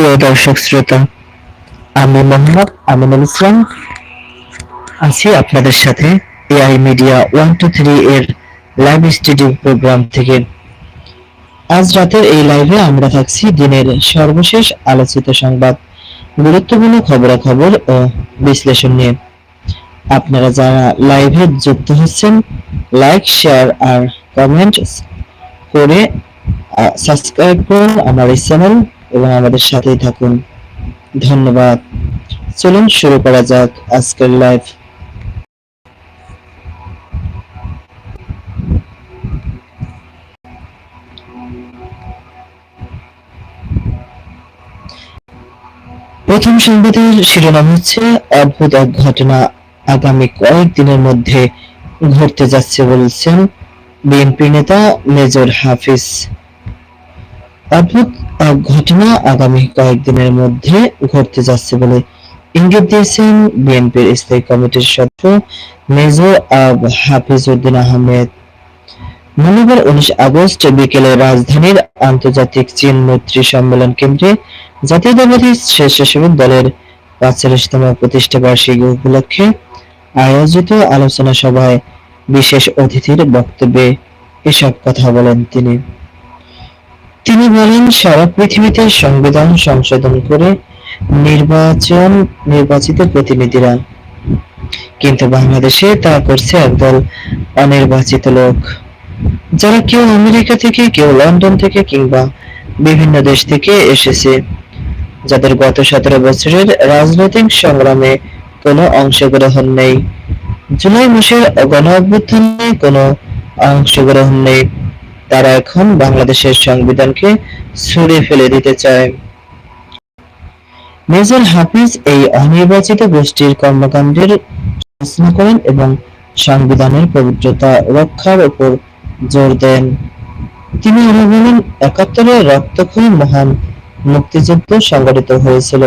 প্রিয় দর্শক শ্রোতা। আমি মোহাম্মদ আমিনুল ইসলাম। আছি আপনাদের সাথে AI media one two three এর লাইভ স্টুডিও প্রোগ্রাম থেকে। আজ রাতের এই লাইভে আমরা থাকছি দিনের সর্বশেষ আলোচিত সংবাদ, গুরুত্বপূর্ণ খবরাখবর ও বিশ্লেষণ নিয়ে। আপনারা যারা লাইভে যুক্ত হচ্ছেন লাইক শেয়ার আর কমেন্ট করে সাবস্ক্রাইব করুন আমার এই চ্যানেল এবং আমাদের সাথেই থাকুন। ধন্যবাদ। চলুন শুরু করা যাক আজকের লাইভ প্রথম সংবাদের শিরোনাম হচ্ছে, অদ্ভুত এক ঘটনা আগামী কয়েকদিনের মধ্যে ঘটতে যাচ্ছে বলছেন বিএনপি নেতা মেজর হাফিজ। অদ্ভুত ঘটনা আগামী কয়েকদিনের মধ্যে ঘটতে যাচ্ছে বলে ইঙ্গিত দিয়েছেন বিএনপির স্থায়ী কমিটির সদস্য মেজর আব হাফিজ উদ্দিন আহমেদ। মঙ্গলবার উনিশ আগস্ট বিকেলে রাজধানীর আন্তর্জাতিক চীন মৈত্রী সম্মেলন কেন্দ্রে জাতীয়তাবাদী স্বেচ্ছাসেবক দলের পাঁচচল্লিশতম প্রতিষ্ঠা বার্ষিকী উপলক্ষে আয়োজিত আলোচনা সভায় বিশেষ অতিথির বক্তব্যে এসব কথা বলেন তিনি। তিনি বলেন, সারা পৃথিবীতে সংবিধান সংশোধন করে নির্বাচন নির্বাচিত প্রতিনিধিরা। কিন্তু বাংলাদেশে তা করছে একদল অনির্বাচিত লোক। যারা কেউ আমেরিকা থেকে, কেউ লন্ডন থেকে কিংবা বিভিন্ন দেশ থেকে এসেছে, যাদের গত সতেরো বছরের রাজনৈতিক সংগ্রামে কোনো অংশগ্রহণ নেই। জুলাই মাসের গণ অভ্যুত্থানে কোনো অংশগ্রহণ নেই। তারা এখন বাংলাদেশের সংবিধানকে ছুঁড়ে ফেলে দিতে চায়। মেজর হাফিজ এই অনির্বাচিত গোষ্ঠীর কর্মকাণ্ডের সমালোচনা করেন এবং সংবিধানের পবিত্রতা রক্ষার উপর জোর দেন। তিনি আরও বলেন, একাত্তরে রক্তক্ষয়ী মহান মুক্তিযুদ্ধ সংগঠিত হয়েছিল।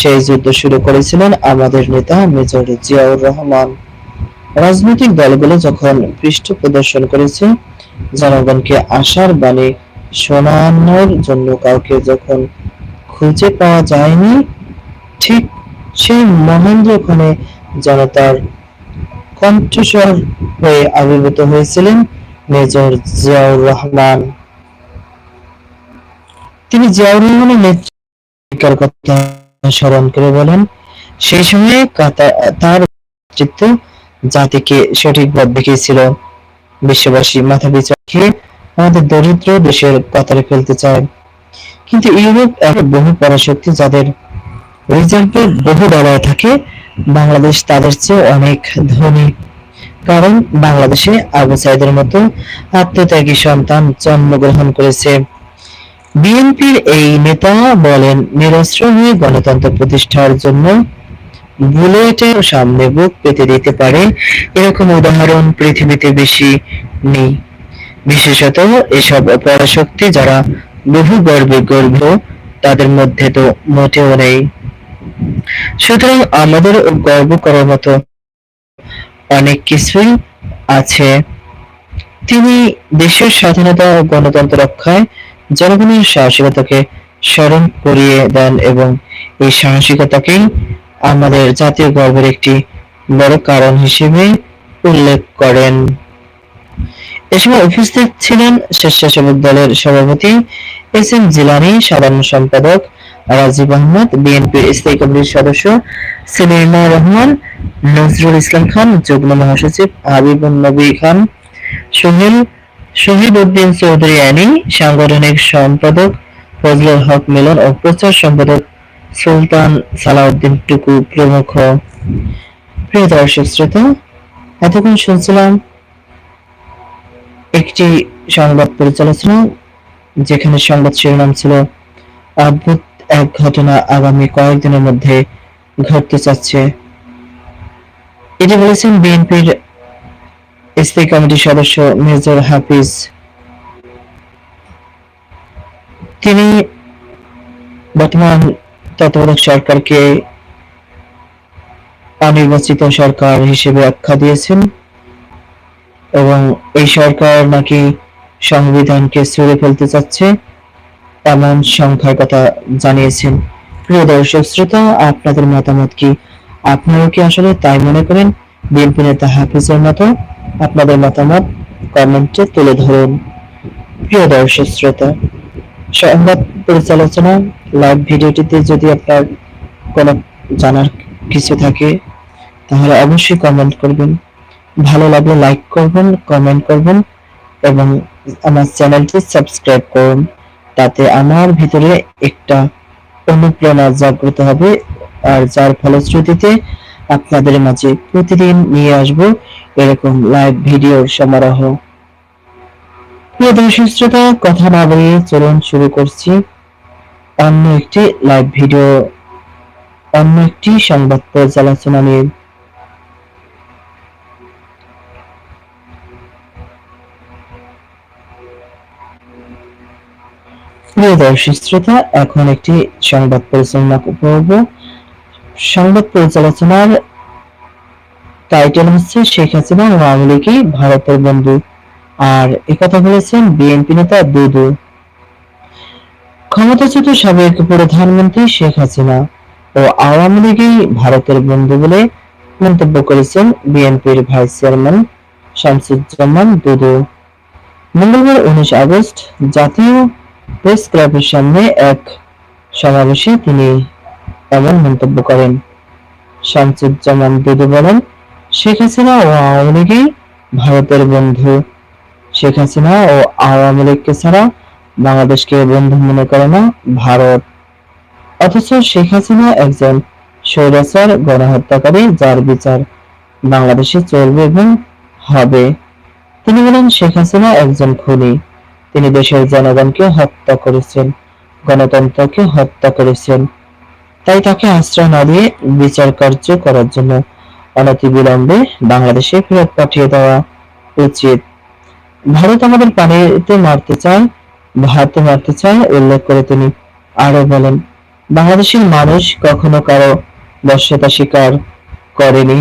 সেই যুদ্ধ শুরু করেছিলেন আমাদের নেতা মেজর জিয়াউর রহমান। রাজনৈতিক দলগুলো যখন পৃষ্ঠ প্রদর্শন করেছে জনগণকে আশার বাণী শোনানোর জন্য কাউকে যখন খুঁজে পাওয়া যায়নি, ঠিক সেই মহেন্দ্র ওখানে জনতার কণ্ঠস্বর হয়ে আবির্ভূত হয়েছিলেন মেজর জিয়াউর রহমান। তিনি জিয়াউর রহমানের নেতৃত্বের কথা স্মরণ করে বলেন, সেই সময়ে তার নেতৃত্ব জাতিকে সঠিক পথ দেখিয়েছিল। বিশ্ববাসী মাথা পিছু রেখে, আমাদের দরিদ্র দেশের কাতারে ফেলতে চায়। কিন্তু ইউরোপ এক বহু পরাশক্তি যাদের রিজার্ভে বহু ডলার থাকে, বাংলাদেশ তাদের চেয়ে অনেক ধনী। কারণ বাংলাদেশে আবু সাইদের মতো আত্মত্যাগী সন্তান জন্মগ্রহণ করেছে। বিএনপির এই নেতা বলেন, নিরস্ত্র হয়ে গণতন্ত্র প্রতিষ্ঠার জন্য বুলেটের সামনে বুক পেতে দিতে পারে এরকম উদাহরণ পৃথিবীতে বেশি নেই। বিশেষত এসব পরাশক্তি যারা বহু গর্বে গর্ভ তাদের মধ্যে তো মোটেও নেই। সুতরাং আমাদের গর্ব করার মতো অনেক কিছুই আছে। তিনি দেশের স্বাধীনতা ও গণতন্ত্র রক্ষায় জনগণের সাহসিকতাকে স্মরণ করিয়ে দেন এবং এই সাহসিকতাকেই আমাদের জাতীয় গর্বের একটি বড় কারণ হিসেবে উল্লেখ করেন। এ সময় উপস্থিত ছিলেন স্বেচ্ছাসেবক দলের সভাপতি এস এম জিলানি, সাধারণ সম্পাদক রাজীব আহমদ বিএনপির স্থায়ী কমিটির সদস্য সেলিমা রহমান, নজরুল ইসলাম খান, যুগ্ম মহাসচিব হাবিবুন নবী খান, সোহেল শহীদ উদ্দিন চৌধুরী আইনি, সাংগঠনিক সম্পাদক ফজলুল হক মিলন ও প্রচার সম্পাদক সুলতান সালাউদ্দিন টুকু প্রমুখ প্রিয় দর্শক শ্রোতা, এতক্ষণ শুনছিলাম একটি সংবাদ পরিচালনা যেখানে সংবাদ শিরোনাম ছিল, অদ্ভুত এক ঘটনা আগামী কয়েকদিনের মধ্যে ঘটতে চাচ্ছে এটি বলেছেন বিএনপির স্থায়ী কমিটির সদস্য মেজর হাফিজ। তিনি বর্তমান তত্ত্বাবধায়ক সরকারকে অনির্বাচিত সরকার হিসেবে আখ্যা দিয়েছেন এবং এই সরকার নাকি সংবিধানকে ছুঁড়ে ফেলতে চাচ্ছে এমন সংখ্যার কথা জানিয়েছেন। প্রিয় দর্শক শ্রোতা, আপনাদের মতামত কি? আপনারা কি আসলে তাই মনে করেন? বিএনপি নেতা হাফিজের মতো আপনাদের মতামত কমেন্টে তুলে ধরুন। প্রিয় দর্শক শ্রোতা, সংবাদ পরিচালনা লাইভ ভিডিওটিতে যদি আপনার কোনো জানার কিছু থাকে, তাহলে অবশ্যই কমেন্ট করবেন। ভালো লাগলে লাইক করবেন কমেন্ট করবেন, এবং আমার চ্যানেলটি সাবস্ক্রাইব করুন। তাতে আমার ভিতরে একটা অনুপ্রেরণা জাগ্রত হবে, আর যার ফলশ্রুতিতে আপনাদের মাঝে প্রতিদিন নিয়ে আসব এরকম লাইভ ভিডিওর সমারোহ। প্রিয় দর্শক শ্রোতা, কথা না বাড়িয়ে চলুন শুরু করছি। অন্য একটি লাইভ ভিডিও অন্য একটি সংবাদ পর্যালোচনা নিয়ে। প্রিয় দর্শক শ্রোতা, এখন একটি সংবাদ পরিচালনা করব। সংবাদ পরিচালনার টাইটেল হচ্ছে শেখ হাসিনা আওয়ামী ভারতের বন্ধু। আর একথা বলেছেন বিএনপি নেতা দুদু। ক্ষমতাচ্যুত সাবেক প্রধানমন্ত্রী শেখ হাসিনা ও আওয়ামী লীগই ভারতের বন্ধু বলে মন্তব্য করেছেন বিএনপির ভাইস চেয়ারম্যান শামসুজ্জামান দুদু। মঙ্গলবার উনিশ আগস্ট জাতীয় প্রেস ক্লাবের সামনে এক সমাবেশে তিনি এমন মন্তব্য করেন। শামসুজ্জামান দুদু বলেন, শেখ হাসিনা ও আওয়ামী লীগই ভারতের বন্ধু। শেখ হাসিনা ও আওয়ামী লীগকে ছাড়া বাংলাদেশকে বন্ধু মনে করে না, ভারত। অথচ শেখ হাসিনা একজন স্বৈরাচার, গণহত্যাকারী, যার বিচার বাংলাদেশে চলবে এবং হবে। তিনি বলেন শেখ হাসিনা একজন খুনি। তিনি দেশের জনগণকে হত্যা করেছেন, গণতন্ত্রকে হত্যা করেছেন। তাই তাকে আশ্রয় না দিয়ে বিচার কার্য করার জন্য অনতিবিলম্বে বাংলাদেশে ফেরত পাঠিয়ে দেওয়া উচিত। ভারত আমাদের পানিতে মারতে চায় ভারতে মারতে চায়, উল্লেখ করে তিনি আরও বলেন, বাংলাদেশের মানুষ কখনো কারও বশ্যতা স্বীকার করেনি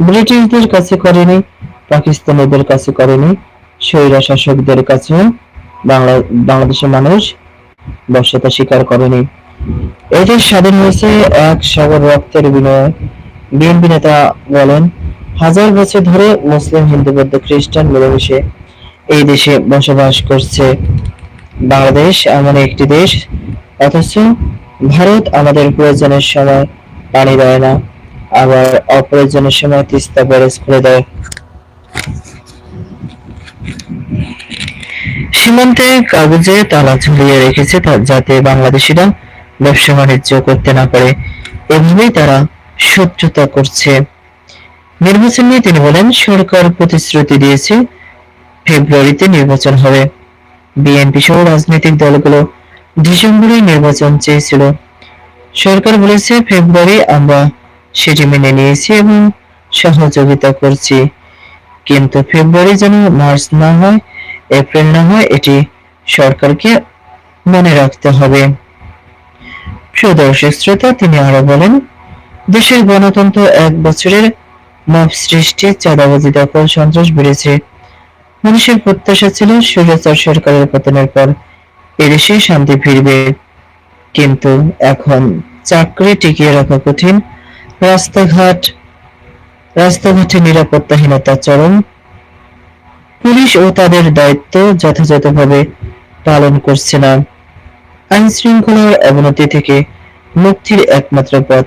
ব্রিটিশদের কাছে করেনি, পাকিস্তানিদের কাছে করেনি স্বৈরা শাসকদের বাংলা, বাংলাদেশের মানুষ বশ্যতা স্বীকার করেনি। এদের স্বাধীন হয়েছে এক সাগর রক্তের বিনিময়ে। বিএনপি নেতা বলেন, হাজার বছর ধরে মুসলিম, হিন্দু, বৌদ্ধ, খ্রিস্টান মিলেমিশে এই দেশে বসবাস করছে। বাংলাদেশ এমন একটি দেশ, অথচ ভারত আমাদের প্রয়োজনের সময় পানি দেয় না, আবার অপ্রয়োজনের সময় তিস্তা ব্যারেজ খুলে দেয়। সীমান্তে কাগজে তালা ঝুলিয়ে রেখেছে যাতে বাংলাদেশিরা ব্যবসা বাণিজ্য করতে না পারে, এভাবেই তারা শত্রুতা করছে। নির্বাচন নিয়ে তিনি বলেন, সরকার প্রতিশ্রুতি দিয়েছে, ফেব্রুয়ারিতে নির্বাচন হবে। বিএনপি সহ রাজনৈতিক দলগুলো ডিসেম্বরে নির্বাচন চেয়েছিল। সরকার বলেছে, ফেব্রুয়ারি আমরা সেটি মেনে নিয়েছি এবং সহযোগিতা করছি। কিন্তু ফেব্রুয়ারি যেন মার্চ না হয়, এপ্রিল না হয়, এটি সরকারকে মনে রাখতে হবে। প্রিয় দর্শক শ্রোতা, তিনি আরও বলেন, দেশের গণতন্ত্র এক বছরের মাপ সৃষ্টি, চাঁদাবাজি, দখল, সন্ত্রাস বেড়েছে। মানুষের প্রত্যাশা ছিল স্বৈরাচার সরকারের পতনের পর এদেশে শান্তি ফিরবে। কিন্তু এখন চাকরি টিকিয়ে রাখা কঠিন। রাস্তাঘাট রাস্তাঘাটে নিরাপত্তাহীনতা চরম। পুলিশ ও তাদের দায়িত্ব যথাযথভাবে পালন করছে না। আইন শৃঙ্খলার অবনতি থেকে মুক্তির একমাত্র পথ।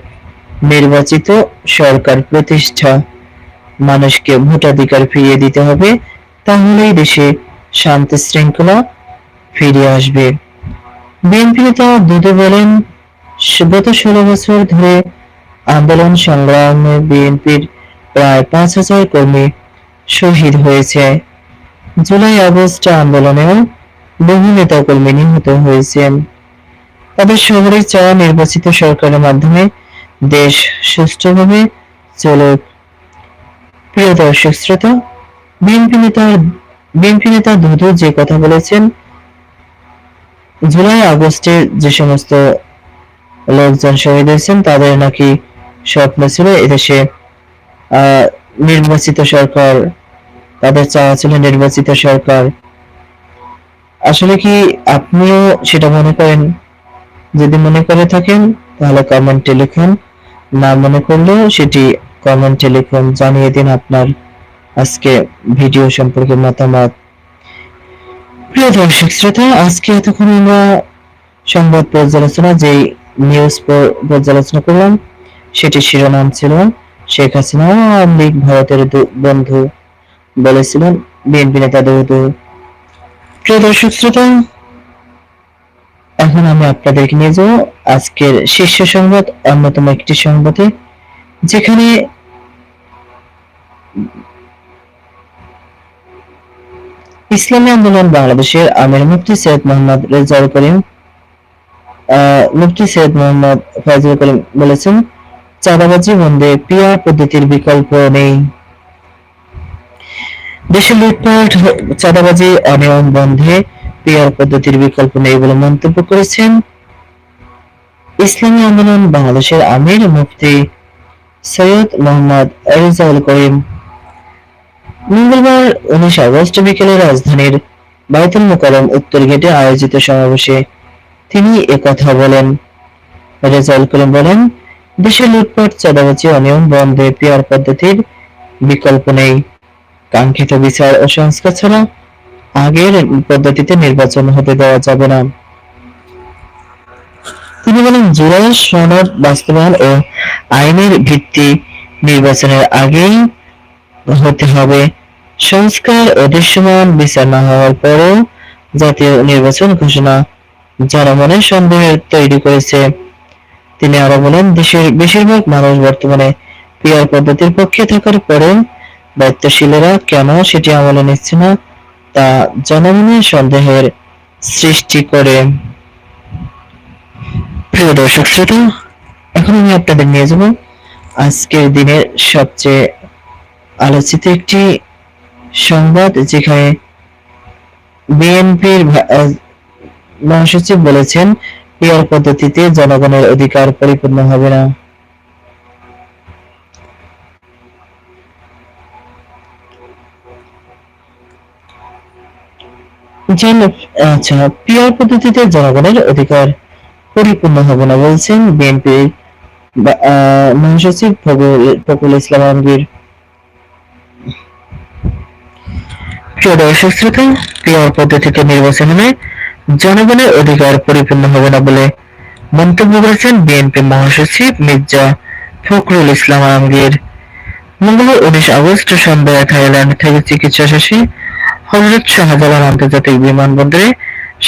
নির্বাচিত সরকার প্রতিষ্ঠা। মানুষকে ভোটাধিকার ফিরিয়ে দিতে হবে। তাহলেই দেশে শান্তি শৃঙ্খলা ফিরে আসবে। বিএনপি নেতা দুদু বলেন, গত ষোলো বছর ধরে আন্দোলন সংগ্রামে বিএনপির প্রায় পাঁচ হাজার কর্মী শহীদ হয়েছে। জুলাই আগস্ট আন্দোলনেও বহু নেতা কর্মী নিহত হয়েছেন। তাদের শহরের চাওয়া নির্বাচিত সরকারের মাধ্যমে দেশ সুষ্ঠুভাবে চলুক। প্রিয় দর্শক শ্রোতা বিএনপি বিএনপি নেতা দুদু যে কথা বলেছেন, জুলাই আগস্টে যে সমস্ত লোকজন শহীদ হয়েছেন, তাদের নাকি স্বপ্ন ছিল এদেশে নির্বাচিত সরকার, তাদের চাওয়া ছিল নির্বাচিত সরকার। আসলে কি আপনিও সেটা মনে করেন? যদি মনে করে থাকেন, তাহলে কমেন্টে লিখুন। না মনে করলেও সেটি কমেন্টে লিখুন। জানিয়ে দিন আপনার আজকে ভিডিও সম্পর্কে মতামত। প্রিয় দর্শক শ্রোতা, আজকে এতক্ষণ আমরা সংবাদ পর্যালোচনা, যেই নিউজ পর্যালোচনা করলাম, সেটি শিরোনাম ছিল শেখ হাসিনা, আওয়ামী লীগ, ভারতের বন্ধু বলেছিলেন বিএনপি নেতা দৌদু প্রিয় দর্শক শ্রোতা, এখন আমি আপনাদেরকে নিয়ে যাব আজকের শীর্ষ সংবাদ, অন্যতম একটি সংবাদে, যেখানে ইসলামী আন্দোলন বাংলাদেশের আমির মুফতি সৈয়দ মোহাম্মদ রেজাউল করিম মুফতি সৈয়দ মোহাম্মদ ফয়জুল করিম বলেছেন, চাঁদাবাজি বন্ধে পিআর পদ্ধতির বিকল্প নেই। দেশে লুটপাট, চাঁদাবাজি অনিয়ম বন্ধে পিআর পদ্ধতির বিকল্প নেই বলে মন্তব্য করেছেন ইসলামী আন্দোলন বাংলাদেশের আমির মুফতি সৈয়দ মোহাম্মদ রেজাউল করিম। মঙ্গলবার উনিশ আগস্ট বিকেলে রাজধানীর বাইতুল মোকাররম উত্তর গেটে আয়োজিত সমাবেশে তিনি একথা বলেন। রেজাউল করিম বলেন, দেশে লুটপাট, চাঁদাবাজি, অনিয়ম বন্ধে পিআর পদ্ধতির বিকল্প নেই। কাঙ্ক্ষিত বিচার ও সংস্কার ছাড়া আগের পদ্ধতিতে নির্বাচন হতে দেওয়া যাবে না। তিনি বলেন, জুলাই সনদ বাস্তবায়ন ও আইনের ভিত্তি নির্বাচনের আগেই হতে হবে। সংস্কার ও দৃশ্যমান বিচার না হওয়ার পরেও জাতীয় নির্বাচন ঘোষণা জনমনে সন্দেহ তৈরি করেছে। তিনি আরও বলেন, দেশের বেশিরভাগ মানুষ বর্তমানে পিআর পদ্ধতির পক্ষে থাকার পরেও দায়িত্বশীলেরা কেন সেটি আমলে নিচ্ছে না, তা জনমনে সন্দেহের সৃষ্টি করে। প্রিয় দর্শক শ্রোতা, এখন আমি আপনাদের নিয়ে যাব আজকের দিনের সবচেয়ে আলোচিত একটি সংবাদ যেখানে বিএনপির মহাসচিব বলেছেন, পিআর পদ্ধতিতে জনগণের অধিকার পরিপূর্ণ হবে না। আচ্ছা পিআর পদ্ধতিতে জনগণের অধিকার পরিপূর্ণ হবে না বলছেন বিএনপি মহাসচিব ফখরুল ইসলাম আলমগীর। প্রিয় দর্শক শ্রোতা পিআর পদ্ধতিতে নির্বাচন হলে জনগণের অধিকার পরিপূর্ণ হবে না বলে মন্তব্য করেছেন বিএনপি মহাসচিব মির্জা ফখরুল ইসলাম আলমগীর। মঙ্গলবার উনিশ আগস্ট সন্ধ্যায় থাইল্যান্ড থেকে চিকিৎসা শেষে হজরত শাহজালাল আন্তর্জাতিক বিমানবন্দরে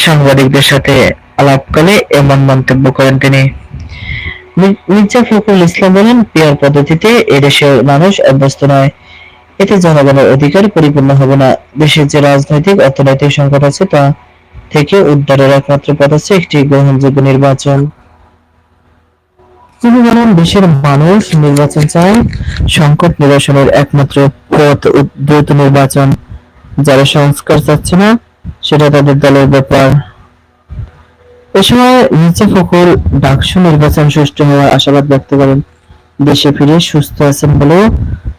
সাংবাদিকদের সাথে আলাপকালে এমন মন্তব্য করেন তিনি। মির্জা ফখরুল ইসলাম বলেন পিয়ার পদ্ধতিতে এদেশের মানুষ অভ্যস্ত নয়। এতে জনগণের অধিকার পরিপূর্ণ হবে না। দেশের যে রাজনৈতিক, অর্থনৈতিক সংকট আছে, তা থেকে উদ্ধারের একমাত্র পথ হচ্ছে একটি গ্রহণযোগ্য নির্বাচন। তিনি বলেন দেশের মানুষ নির্বাচন চায় সংকট নিরসনের একমাত্র পথ দ্রুত নির্বাচন। যারা সংস্কার চাচ্ছে না, সেটা তাদের দলের ব্যাপার। এ সময় নিচে ডাকসু নির্বাচন সুষ্ঠু হওয়ার আশাবাদ ব্যক্ত করেন। দেশে ফিরে সুস্থ আছেন বলেও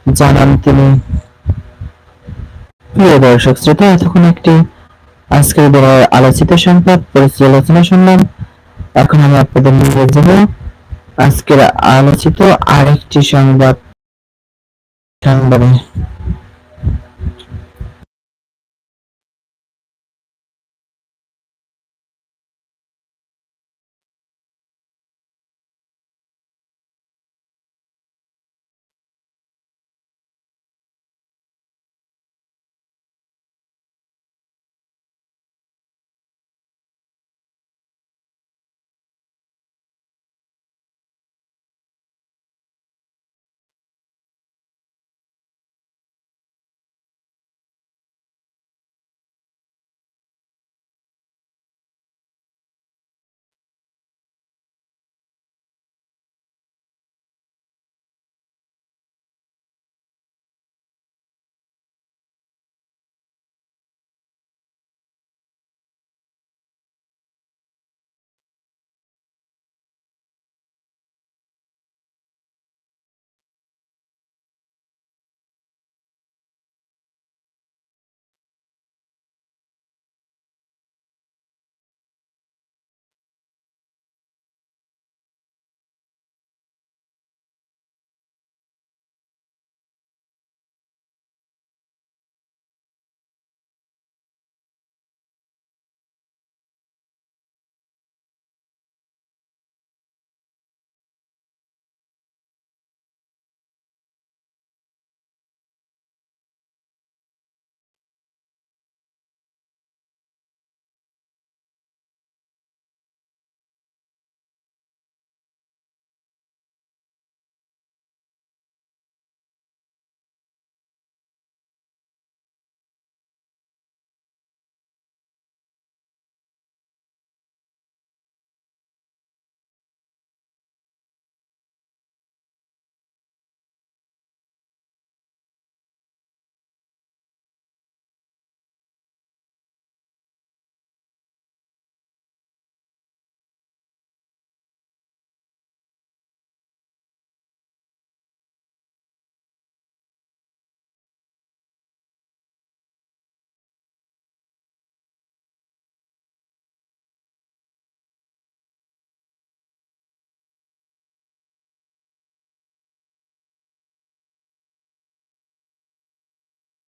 জানান তিনি। প্রিয় দর্শক শ্রোতা, এতক্ষণ একটি আজকের বড় আলোচিত সংবাদ পরিচালনা শুনলাম। এখন আমি আপনাদের নিয়ে যাব আজকের আলোচিত আরেকটি সংবাদ। সংবাদে